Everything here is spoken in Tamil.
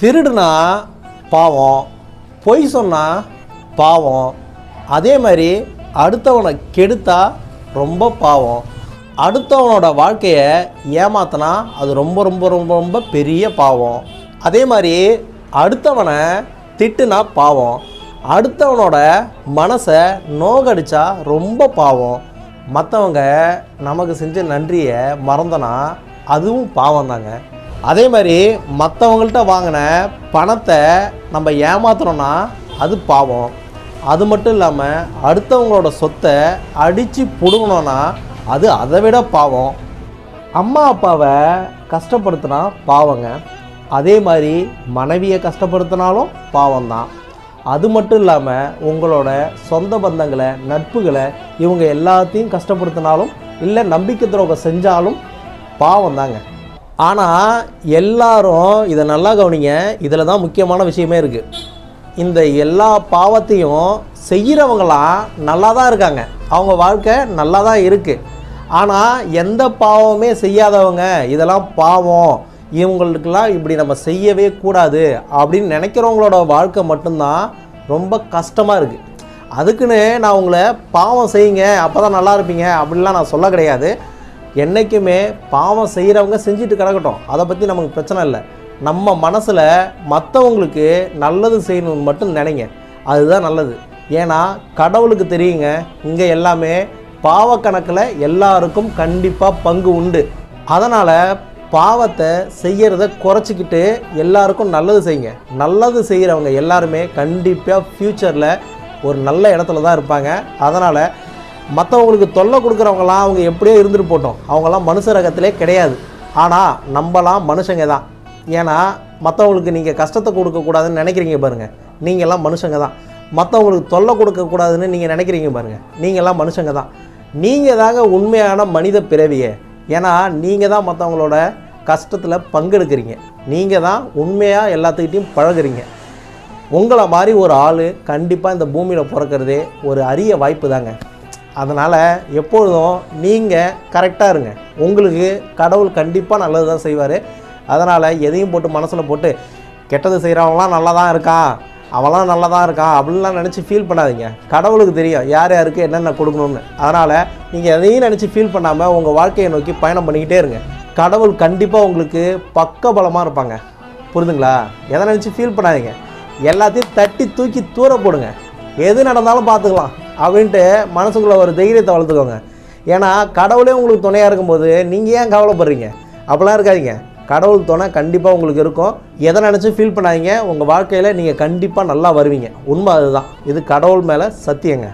திருடுனா பாவம் பொய் சொன்னால் பாவம். அதே மாதிரி அடுத்தவனை கெடுத்தா ரொம்ப பாவம். அடுத்தவனோட வாழ்க்கையை ஏமாத்தினா அது ரொம்ப ரொம்ப ரொம்ப ரொம்ப பெரிய பாவம். அதே மாதிரி அடுத்தவனை திட்டுனா பாவம். அடுத்தவனோட மனசை நோகடிச்சா ரொம்ப பாவம். மற்றவங்க நமக்கு செஞ்ச நன்றியை மறந்தனா அதுவும் பாவம் தாங்க அதே மாதிரி மற்றவங்கள்ட்ட வாங்கின பணத்தை நம்ம ஏமாத்துறோன்னா அது பாவம். அது மட்டும் இல்லாமல் அடுத்தவங்களோட சொத்தை அடித்து பிடுங்கணுன்னா அது அதை விட பாவம். அம்மா அப்பாவை கஷ்டப்படுத்தினா பாவங்க. அதே மாதிரி மனைவியை கஷ்டப்படுத்தினாலும் பாவம்தான். அது மட்டும் இல்லாமல் உங்களோட சொந்த பந்தங்களை நட்புகளை இவங்க எல்லாத்தையும் கஷ்டப்படுத்தினாலும் இல்லை நம்பிக்கை துரோகம் செஞ்சாலும் பாவம் தாங்க ஆனால் எல்லாரும் இதை நல்லா கவனிங்க. இதில் தான் முக்கியமான விஷயமே இருக்குது இந்த எல்லா பாவத்தையும் செய்கிறவங்களாம் நல்லா தான் இருக்காங்க. அவங்க வாழ்க்கை நல்லா தான் இருக்குது ஆனால் எந்த பாவமே செய்யாதவங்க இதெல்லாம் பாவம். இவங்களுக்கெல்லாம் இப்படி நம்ம செய்யவே கூடாது அப்படின்னு நினைக்கிறவங்களோட வாழ்க்கை மட்டும்தான் ரொம்ப கஷ்டமாக இருக்குது அதுக்குன்னு நான் உங்களை பாவம் செய்யுங்க அப்போ தான் நல்லா இருப்பீங்க அப்படின்லாம் நான் சொல்ல கிடையாது. என்றைக்குமே பாவம் செய்கிறவங்க செஞ்சுட்டு கிடக்கட்டும். அதை பற்றி நமக்கு பிரச்சனை இல்லை. நம்ம மனசில் மற்றவங்களுக்கு நல்லது செய்யணும்னு மட்டும் நினைங்க. அதுதான் நல்லது. ஏன்னா கடவுளுக்கு தெரியுங்க இங்கே எல்லாமே பாவக்கணக்கில் எல்லாருக்கும் கண்டிப்பாக பங்கு உண்டு. அதனால் பாவத்தை செய்கிறத குறைச்சிக்கிட்டு எல்லாருக்கும் நல்லது செய்யுங்க. நல்லது செய்கிறவங்க எல்லாருமே கண்டிப்பாக ஃப்யூச்சரில் ஒரு நல்ல இடத்துல தான் இருப்பாங்க. அதனால் மற்றவங்களுக்கு தொல்லை கொடுக்குறவங்களாம் அவங்க எப்படியோ இருந்துட்டு போட்டோம். அவங்களாம் மனுஷ ரகத்திலே கிடையாது. ஆனால் நம்மலாம் மனுஷங்க தான். ஏன்னா மற்றவங்களுக்கு நீங்கள் கஷ்டத்தை கொடுக்கக்கூடாதுன்னு நினைக்கிறீங்க பாருங்கள் நீங்கள்லாம் மனுஷங்க தான். மற்றவங்களுக்கு தொல்லை கொடுக்கக்கூடாதுன்னு நீங்கள் நினைக்கிறீங்க பாருங்கள் நீங்கள்லாம் மனுஷங்க தான். நீங்கள் தாங்க உண்மையான மனித பிறவியே. ஏன்னா நீங்கள் தான் மற்றவங்களோட கஷ்டத்தில் பங்கெடுக்கிறீங்க. நீங்கள் தான் உண்மையாக எல்லாத்துக்கிட்டையும் பழகுறீங்க. உங்களை மாதிரி ஒரு ஆள் கண்டிப்பாக இந்த பூமியில் பிறக்கிறதே ஒரு அரிய வாய்ப்பு தாங்க. அதனால் எப்பொழுதும் நீங்கள் கரெக்டாக இருங்க. உங்களுக்கு கடவுள் கண்டிப்பாக நல்லது தான் செய்வார். அதனால் எதையும் போட்டு மனசில் போட்டு கெட்டது செய்கிறவங்களாம் நல்லா தான் இருக்கான் அவன்லாம் நல்லா தான் இருக்கான் அப்படின்லாம் நினச்சி ஃபீல் பண்ணாதீங்க. கடவுளுக்கு தெரியும் யார் யாருக்கு என்னென்ன கொடுக்கணும்னு. அதனால் நீங்கள் எதையும் நினச்சி ஃபீல் பண்ணாமல் உங்கள் வாழ்க்கையை நோக்கி பயணம் பண்ணிக்கிட்டே இருங்க. கடவுள் கண்டிப்பாக உங்களுக்கு பக்கபலமாக இருப்பாங்க. புரிதுங்களா எதை நினச்சி ஃபீல் பண்ணாதீங்க. எல்லாத்தையும் தட்டி தூக்கி தூர போடுங்க. எது நடந்தாலும் பார்த்துக்கலாம். அப்படின்ட்டு மனசுக்குள்ளே ஒரு தைரியத்தை வளர்த்துக்கோங்க. ஏன்னா கடவுளே உங்களுக்கு துணையாக இருக்கும்போது நீங்கள் ஏன் கவலைப்படுறீங்க? அப்படிலாம் இருக்காதீங்க. கடவுள் துணை கண்டிப்பாக உங்களுக்கு இருக்கும். எதை நினச்சி ஃபீல் பண்ணாதீங்க. உங்கள் வாழ்க்கையில் நீங்கள் கண்டிப்பாக நல்லா வருவீங்க. உண்மை அதுதான். இது கடவுள் மேலே சத்தியங்க.